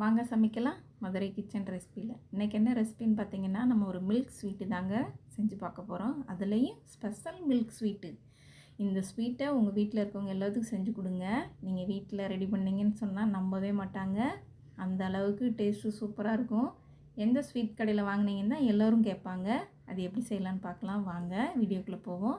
வாங்க சமைக்கலாம். மதுரை கிச்சன் ரெசிபியில் இன்றைக்கி என்ன ரெசிபின்னு பார்த்தீங்கன்னா நம்ம ஒரு மில்க் ஸ்வீட்டு தாங்க செஞ்சு பார்க்க போகிறோம் அதுலேயும் ஸ்பெஷல் மில்க் ஸ்வீட்டு இந்த ஸ்வீட்டை உங்கள் வீட்டில் இருக்கவங்க எல்லாத்துக்கும் செஞ்சு கொடுங்க. நீங்கள் வீட்டில் ரெடி பண்ணீங்கன்னு சொன்னால் நம்பவே மாட்டாங்க. அந்த அளவுக்கு டேஸ்ட்டு சூப்பராக இருக்கும். எந்த ஸ்வீட் கடையில் வாங்கினீங்கன்னா எல்லோரும் கேட்பாங்க. அது எப்படி செய்யலான்னு பார்க்கலாம் வாங்க வீடியோக்குள்ளே போவோம்.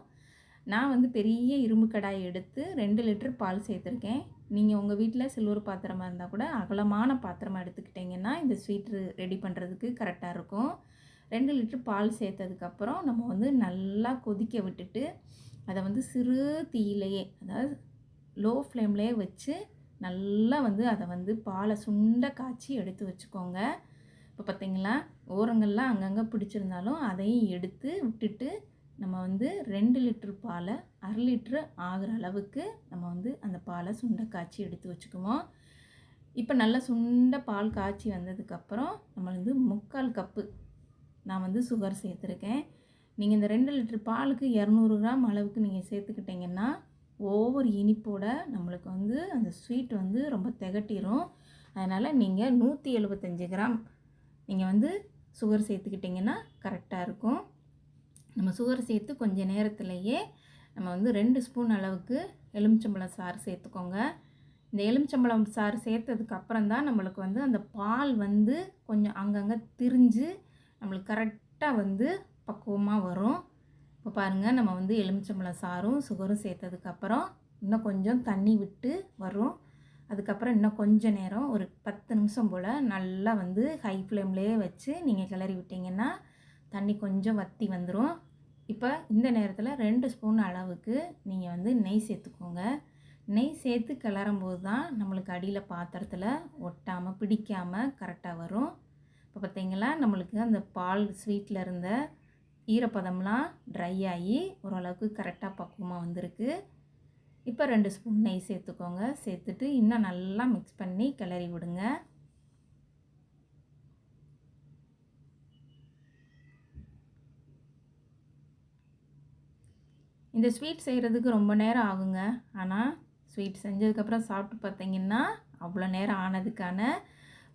நான் வந்து பெரிய இரும்பு கடாய் எடுத்து ரெண்டு லிட்டர் பால் சேர்த்துருக்கேன். நீங்கள் உங்கள் வீட்டில் சில்வர் பாத்திரமாக இருந்தால் கூட அகலமான பாத்திரமாக எடுத்துக்கிட்டிங்கன்னா இந்த ஸ்வீட் ரெடி பண்ணுறதுக்கு கரெக்டாக இருக்கும். ரெண்டு லிட்டர் பால் சேர்த்ததுக்கப்புறம் நம்ம வந்து நல்லா கொதிக்க விட்டுட்டு அதை வந்து சிறு தீயிலையே அதாவது லோ ஃப்ளேம்லேயே வச்சு நல்லா வந்து அதை வந்து பாலை சுண்ட காய்ச்சி எடுத்து வச்சுக்கோங்க. இப்போ பார்த்தீங்களா ஓரங்கள்லாம் அங்கங்கே பிடிச்சிருந்தாலும் அதையும் எடுத்து விட்டுட்டு நம்ம வந்து ரெண்டு லிட்ரு பாலை அரை லிட்ரு ஆகிற அளவுக்கு நம்ம வந்து அந்த பாலை சுண்ட காய்ச்சி எடுத்து வச்சுக்குவோம். இப்போ நல்லா சுண்ட பால் காய்ச்சி வந்ததுக்கப்புறம் நம்ம வந்து முக்கால் கப்பு நான் வந்து சுகர் சேர்த்துருக்கேன். நீங்கள் இந்த ரெண்டு லிட்டர் பாலுக்கு இரநூறு கிராம் அளவுக்கு நீங்கள் சேர்த்துக்கிட்டிங்கன்னா ஒவ்வொரு இனிப்போட நம்மளுக்கு வந்து அந்த ஸ்வீட் வந்து ரொம்ப திகட்டிடும் அதனால் நீங்கள் நூற்றி எழுபத்தஞ்சி கிராம் நீங்கள் வந்து சுகர் சேர்த்துக்கிட்டிங்கன்னா கரெக்டாக இருக்கும். நம்ம சுகர் சேர்த்து கொஞ்சம் நேரத்துலையே நம்ம வந்து ரெண்டு ஸ்பூன் அளவுக்கு எலுமிச்சம்பழம் சாறு சேர்த்துக்கோங்க. இந்த எலுமிச்சம்பழம் சாறு சேர்த்ததுக்கு அப்புறம் தான் நம்மளுக்கு வந்து அந்த பால் வந்து கொஞ்சம் அங்கங்கே திரிஞ்சு நம்மளுக்கு கரெக்டாக வந்து பக்குவமாக வரும். இப்போ பாருங்கள் நம்ம வந்து எலுமிச்சம்பழம் சாரும் சுகரும் சேர்த்ததுக்கப்புறம் இன்னும் கொஞ்சம் தண்ணி விட்டு வரும் அதுக்கப்புறம் இன்னும் கொஞ்சம் நேரம் ஒரு பத்து நிமிஷம் போல் நல்லா வந்து ஹை ஃப்ளேம்லேயே வச்சு நீங்கள் கிளறி விட்டிங்கன்னா தண்ணி கொஞ்சம் வற்றி வந்துடும் இப்போ இந்த நேரத்தில் ரெண்டு ஸ்பூன் அளவுக்கு நீங்கள் வந்து நெய் சேர்த்துக்கோங்க. நெய் சேர்த்து கிளறும் போது தான் நம்மளுக்கு அடியில் பாத்திரத்தில் ஒட்டாமல் பிடிக்காமல் கரெக்டாக வரும். இப்போ பார்த்திங்களா நம்மளுக்கு அந்த பால் ஸ்வீட்டில் இருந்த ஈரப்பதம்லாம் ட்ரை ஆகி ஓரளவுக்கு கரெக்டாக பக்குவமாக வந்திருக்கு. இப்போ ரெண்டு ஸ்பூன் நெய் சேர்த்துக்கோங்க. சேர்த்துட்டு இன்னும் நல்லா மிக்ஸ் பண்ணி கிளறி விடுங்க. இந்த ஸ்வீட் செய்கிறதுக்கு ரொம்ப நேரம் ஆகுங்க. ஆனால் ஸ்வீட் செஞ்சதுக்கப்புறம் சாப்பிட்டு பார்த்தீங்கன்னா அவ்வளோ நேரம் ஆனதுக்கான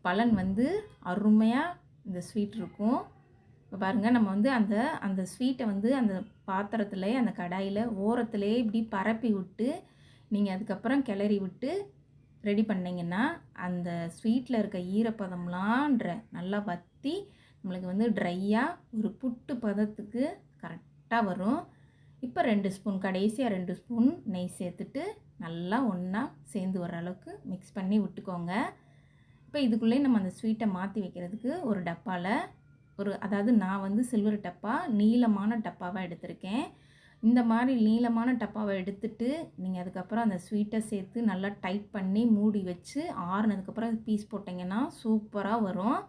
பலன் வந்து அருமையாக இந்த ஸ்வீட் இருக்கும். இப்போ பாருங்கள் நம்ம வந்து அந்த அந்த ஸ்வீட்டை வந்து அந்த பாத்திரத்தில் அந்த கடாயில் ஓரத்துலேயே இப்படி பரப்பி விட்டு நீங்கள் அதுக்கப்புறம் கிளறி விட்டு ரெடி பண்ணிங்கன்னா அந்த ஸ்வீட்டில் இருக்க ஈரப்பதம்லான்ற நல்லா வற்றி நம்மளுக்கு வந்து ட்ரையாக ஒரு புட்டு பதத்துக்கு கரெக்டாக வரும். இப்போ ரெண்டு ஸ்பூன் கடைசியாக ரெண்டு ஸ்பூன் நெய் சேர்த்துட்டு நல்லா ஒன்றா சேர்ந்து வர அளவுக்கு மிக்ஸ் பண்ணி விட்டுக்கோங்க. இப்போ இதுக்குள்ளே நம்ம அந்த ஸ்வீட்டை மாற்றி வைக்கிறதுக்கு ஒரு டப்பாவில் ஒரு அதாவது நான் வந்து சில்வர் டப்பா நீளமான டப்பாவாக எடுத்திருக்கேன். இந்த மாதிரி நீளமான டப்பாவை எடுத்துட்டு நீங்கள் அதுக்கப்புறம் அந்த ஸ்வீட்டை சேர்த்து நல்லா டைட் பண்ணி மூடி வச்சு ஆறுனதுக்கப்புறம் பீஸ் போட்டிங்கன்னா சூப்பராக வரும்.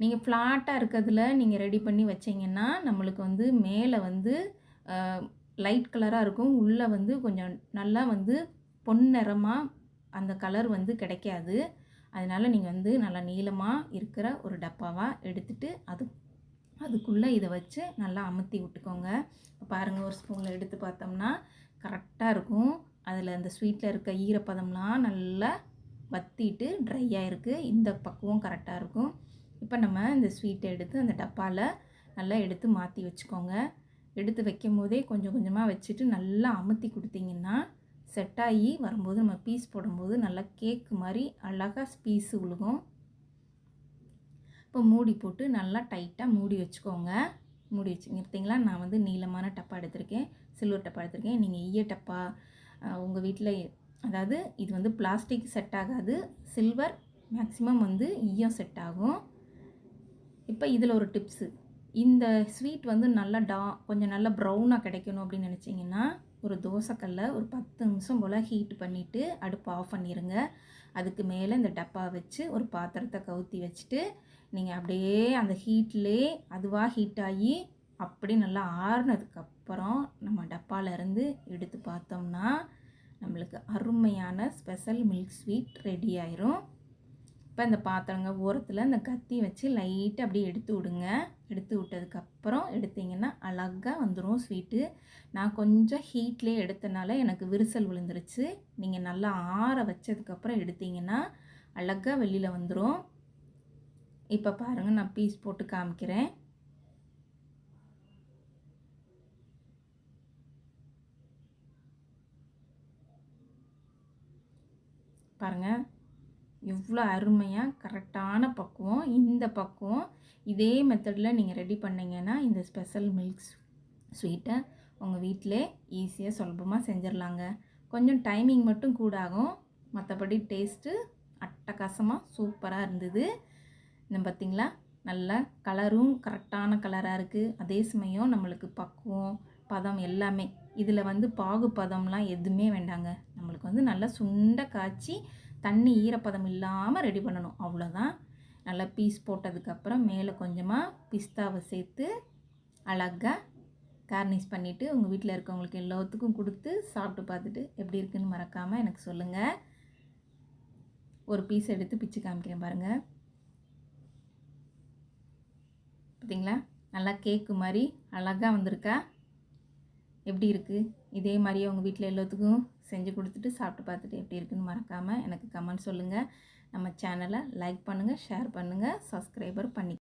நீங்கள் ஃப்ளாட்டாக இருக்கிறதுல நீங்கள் ரெடி பண்ணி வச்சிங்கன்னா நம்மளுக்கு வந்து மேலே வந்து லைட் கலராக இருக்கும். உள்ளே வந்து கொஞ்சம் நல்லா வந்து பொன்னிறமாக அந்த கலர் வந்து கிடைக்காது. அதனால் நீங்கள் வந்து நல்லா நீளமாக இருக்கிற ஒரு டப்பாவாக எடுத்துகிட்டு அது அதுக்குள்ளே இதை வச்சு நல்லா அமுத்தி விட்டுக்கோங்க. இப்போ பாருங்கள் ஒரு ஸ்பூனில் எடுத்து பார்த்தோம்னா கரெக்டாக இருக்கும். அதில் அந்த ஸ்வீட்டில் இருக்க ஈரப்பதம்லாம் நல்லா வத்திட்டு ட்ரையாக இருக்குது இந்த பக்குவம் கரெக்டாக இருக்கும். இப்போ நம்ம இந்த ஸ்வீட்டை எடுத்து அந்த டப்பாவில் நல்லா எடுத்து மாற்றி வச்சுக்கோங்க. எடுத்து வைக்கும் போதே கொஞ்சம் கொஞ்சமாக வச்சுட்டு நல்லா அமுத்தி கொடுத்தீங்கன்னா செட் ஆகி வரும்போது நம்ம பீஸ் போடும்போது நல்லா கேக்கு மாதிரி அழகாக பீஸு விழுகும் இப்போ மூடி போட்டு நல்லா டைட்டாக மூடி வச்சுக்கோங்க. மூடி வச்சு பார்த்தீங்களா நான் வந்து நீளமான டப்பா எடுத்திருக்கேன். சில்வர் டப்பா எடுத்திருக்கேன். நீங்கள் ஈய டப்பா உங்கள் வீட்டில் அதாவது இது வந்து பிளாஸ்டிக் செட் ஆகாது. சில்வர் மேக்ஸிமம் வந்து ஈயம் செட் ஆகும். இப்போ இதில் ஒரு டிப்ஸு இந்த ஸ்வீட் வந்து நல்லா டா கொஞ்சம் நல்லா ப்ரௌனாக கிடைக்கணும் அப்படின்னு நினச்சிங்கன்னா ஒரு தோசைக்கல்ல ஒரு பத்து நிமிஷம் போல் ஹீட் பண்ணிவிட்டு அடுப்பு ஆஃப் பண்ணிடுங்க அதுக்கு மேலே இந்த டப்பா வச்சு ஒரு பாத்திரத்தை கவுத்தி வச்சுட்டு நீங்கள் அப்படியே அந்த ஹீட்லே அதுவாக ஹீட் ஆகி அப்படி நல்லா ஆறுனதுக்கப்புறம் நம்ம டப்பாலேருந்து எடுத்து பார்த்தோம்னா நம்மளுக்கு அருமையான ஸ்பெஷல் மில்க் ஸ்வீட் ரெடி ஆயிரும். இப்போ இந்த பாத்திரங்க ஓரத்தில் இந்த கத்தி வச்சு லைட்டாக அப்படியே எடுத்து விடுங்க. எடுத்து விட்டதுக்கப்புறம் எடுத்திங்கன்னா அழகாக வந்துடும் ஸ்வீட்டு நான் கொஞ்சம் ஹீட்லேயே எடுத்தனால எனக்கு விரிசல் விழுந்துருச்சு. நீங்கள் நல்லா ஆற வச்சதுக்கப்புறம் எடுத்திங்கன்னா அழகாக வெளியில் வந்துடும் இப்போ பாருங்கள் நான் பீஸ் போட்டு காமிக்கிறேன். பாருங்கள் எவ்வளோ அருமையாக கரெக்டான பக்குவம். இந்த பக்குவம் இதே மெத்தடில் நீங்கள் ரெடி பண்ணிங்கன்னா இந்த ஸ்பெஷல் மில்க் ஸ்வீட்டை உங்கள் வீட்டிலே ஈஸியாக சுலபமாக செஞ்சிடலாங்க கொஞ்சம் டைமிங் மட்டும் கூட ஆகும் மற்றபடி டேஸ்ட்டு அட்டகாசமாக சூப்பராக இருந்தது. இந்த பார்த்திங்களா நல்ல கலரும் கரெக்டான கலராக இருக்குது அதே சமயம் நம்மளுக்கு பக்குவம் பதம் எல்லாமே. இதில் வந்து பாகு பதம்லாம் எதுவுமே வேண்டாங்க. நம்மளுக்கு வந்து நல்லா சுண்ட காய்ச்சி தண்ணி ஈரப்பதம் இல்லாமல் ரெடி பண்ணணும். அவ்வளோதான் நல்லா பீஸ் போட்டதுக்கப்புறம் மேலே கொஞ்சமாக பிஸ்தாவை சேர்த்து அழகாக கார்னிஷ் பண்ணிவிட்டு உங்கள் வீட்டில் இருக்கவங்களுக்கு எல்லாத்துக்கும் கொடுத்து சாப்பிட்டு பார்த்துட்டு எப்படி இருக்குன்னு மறக்காமல் எனக்கு சொல்லுங்கள் ஒரு பீஸ் எடுத்து பிச்சு காமிக்கிறேன் பாருங்கள் பார்த்தீங்களா நல்லா கேக்கு மாதிரி அழகாக வந்திருக்கா? எப்படி இருக்குது இதே மாதிரியே உங்கள் வீட்டில் எல்லாத்துக்கும் செஞ்சு கொடுத்துட்டு சாப்பிட்டு பார்த்துட்டு எப்படி இருக்குன்னு மறக்காமல் எனக்கு கமெண்ட் சொல்லுங்கள் நம்ம சேனலை லைக் பண்ணுங்கள் ஷேர் பண்ணுங்கள் சப்ஸ்கிரைபர் பண்ணி